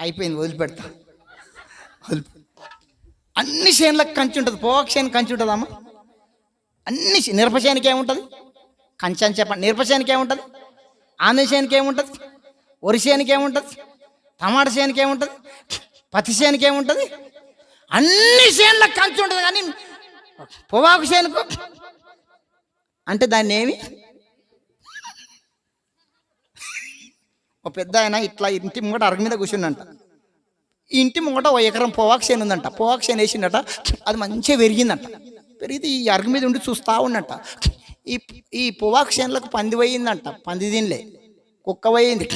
అయిపోయింది వదిలిపెడతా. అన్ని చేనులకు కంచి ఉంటుంది. పోక చేను కంచి ఉంటుందమ్మా అన్ని చే- చేనుకి ఏముంటుంది కంచి అని చెప్పండి మిరప చేనుకి ఏముంటుంది ఆమె చేనుకి ఏముంటుంది వరి చేనుకి ఏముంటుంది టమాటా చేనుకి ఏముంటుంది పత్తి చేనుకి ఏముంటుంది అన్ని చేనులకు కంచి ఉంటుంది కానీ పొగాకు చేనుకు అంటే దాన్ని ఏమి? ఒక పెద్ద ఆయన ఇట్లా ఇంటి ముంగట అరగ మీద కూర్చుండంట. ఈ ఇంటి ముంగట ఓ ఎకరం పొగాకు చేను ఉందంట. పొగాకు చేను వేసిండట. అది మంచిగా పెరిగిందంట. పెరిగితే ఈ అరగ మీద ఉండి చూస్తూ ఉన్నట్ట ఈ ఈ పొగాకు చేనులకు పంది పోయిందంట. పంది తినలే. కుక్క పోయింది.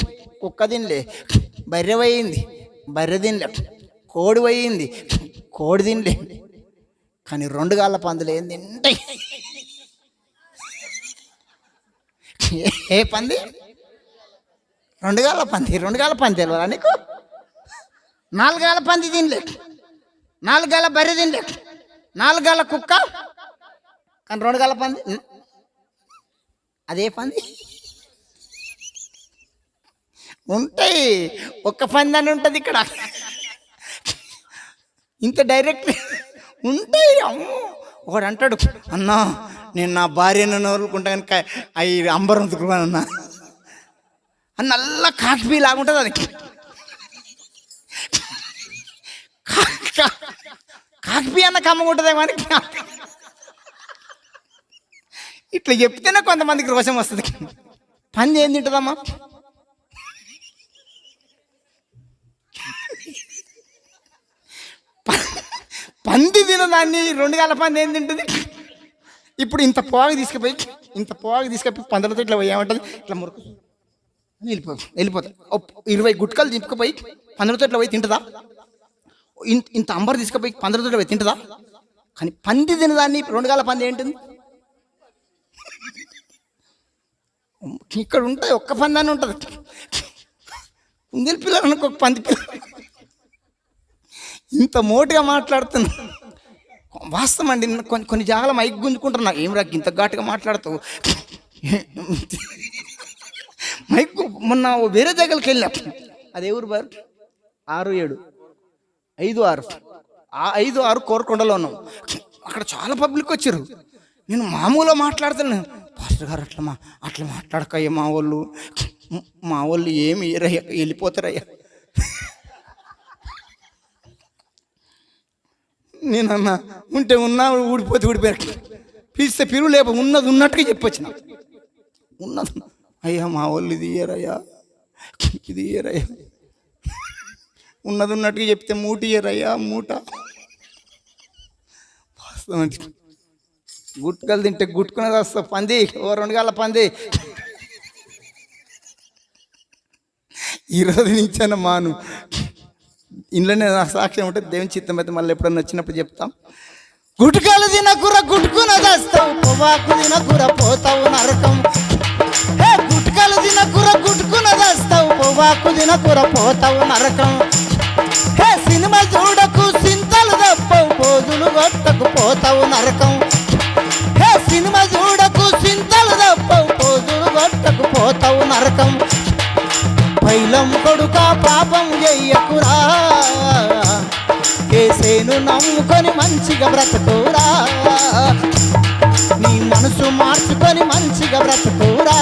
కుక్క తినలే. బర్రె పోయింది. బర్రె తినలే. కోడి పోయింది. కోడి తినలే. కానీ రెండు గాళ్ళ పందులు ఏం తింటాయి? ఏ పంది? రెండు గాల పంది రెండు గాల పంది తెలియదా నీకు? నాలుగాల పంది తినలే నాలుగాల బర్రె తినలే నాలుగాల కుక్క. కానీ రెండు గాల పంది అదే పంది. ఉంటాయి ఒక్క పంది అని ఉంటుంది ఇక్కడ. ఇంత డైరెక్ట్ ఉంటాయి అమ్మో ఒకడు అంటాడు అన్నా నేను నా భార్యను నోరుకుంటా కనుక అవి అంబరం అన్నా. అని నల్ల కాఫీ లాగుంటుంది అది. కాఫీ అన్న కమ్మగా ఉంటుంది మనకి ఇట్లా చెప్తేనే కొంతమందికి రోషం వస్తుంది. పంది ఏం తింటుందమ్మా. ప- పంది తినదాన్ని రెండు గల పంది ఏం తింటుంది? ఇప్పుడు ఇంత పోగ తీసుకుపోయి ఇంత పోగ తీసుకుపోయి పందులతో ఇట్లా ఏమంటుంది ఇట్లా మురుకు. అని వెళ్ళిపో వెళ్ళిపోతా. ఇరవై గుట్కలు దింపుకుపోయి పందులతో తోటలో పోయి తింటుందా? ఇంత ఇంత అంబర్ తీసుకుపోయి పందులతో ఇట్లా పోయి తింటుందా? కానీ పంది తినదాన్ని రెండు గాల పంది ఏంటుంది? ఇక్కడ ఉంటుంది ఒక్క పంది అని ఉంటుంది. కుందేలు పిల్లలు అనుకో పంది పిల్ల. ఇంత మోటుగా మాట్లాడుతున్నా. వాస్తవం అండి కొన్ని కొన్ని జాగాల మైక్ గుంజుకుంటున్నా. ఏం రా ఇంత ఘాటుగా మాట్లాడతావు? మైక్ మొన్న ఓ వేరే దగ్గరికి వెళ్ళా అది ఎవరు బారు? ఆరు ఏడు. ఐదు ఆరు. ఆ ఐదు ఆరు కోరకొండలో ఉన్నాం. అక్కడ చాలా పబ్లిక్ వచ్చారు. నేను మామూలుగా మాట్లాడుతున్నాను పాస్టర్ గారు అట్లా మా అట్లా మాట్లాడకయ్యా మా వాళ్ళు. మా వాళ్ళు ఏమి రయ్యా వెళ్ళిపోతారయ్యా. నేనన్నా ఉంటే ఉన్నా ఊడిపోతే ఊడిపోయారు. పిలిస్తే పిలువు లేప ఉన్నది ఉన్నట్టుగా చెప్పొచ్చిన. ఉన్నది అయ్యా మా వాళ్ళు ఇది ఇయ్యరయ్యా ఇది ఇయ్యరయ్యా ఉన్నది ఉన్నట్టుగా చెప్తే మూట ఇయ్యరయ్యా మూట. వాస్తవం గుట్కలు తింటే గుట్టుకునేది వస్తా పంది ఓ రెండు గాల పంది. ఈరోజు నుంచైనా మాను. ఇంట్లోనే నా సాక్ష్యం ఉంటే దేవుని చిత్తం అయితే మళ్ళీ ఎప్పుడన్నా వచ్చినప్పుడు చెప్తాం. గుట్కాలు తినకుర గుట్టుకునేది వస్తావు పొవాకు తినకుర పోతావు నరకం దాస్తావు పొవాకు పోతావు నరకం. హే సినిమా చూడకు సింతలు తప్పవు పోజులు గొట్టకు పోతావు నరకం. హే సినిమా చూడకు సింతలు తప్పవు పోజులు గొట్టకు పోతావు నరకం. పైలం కొడుక పాపం చెయ్యకురా కేసేను నమ్ముకొని మంచిగా బ్రతుకురా. నీ మనసు మార్చుకొని మంచిగా బ్రతుకురా.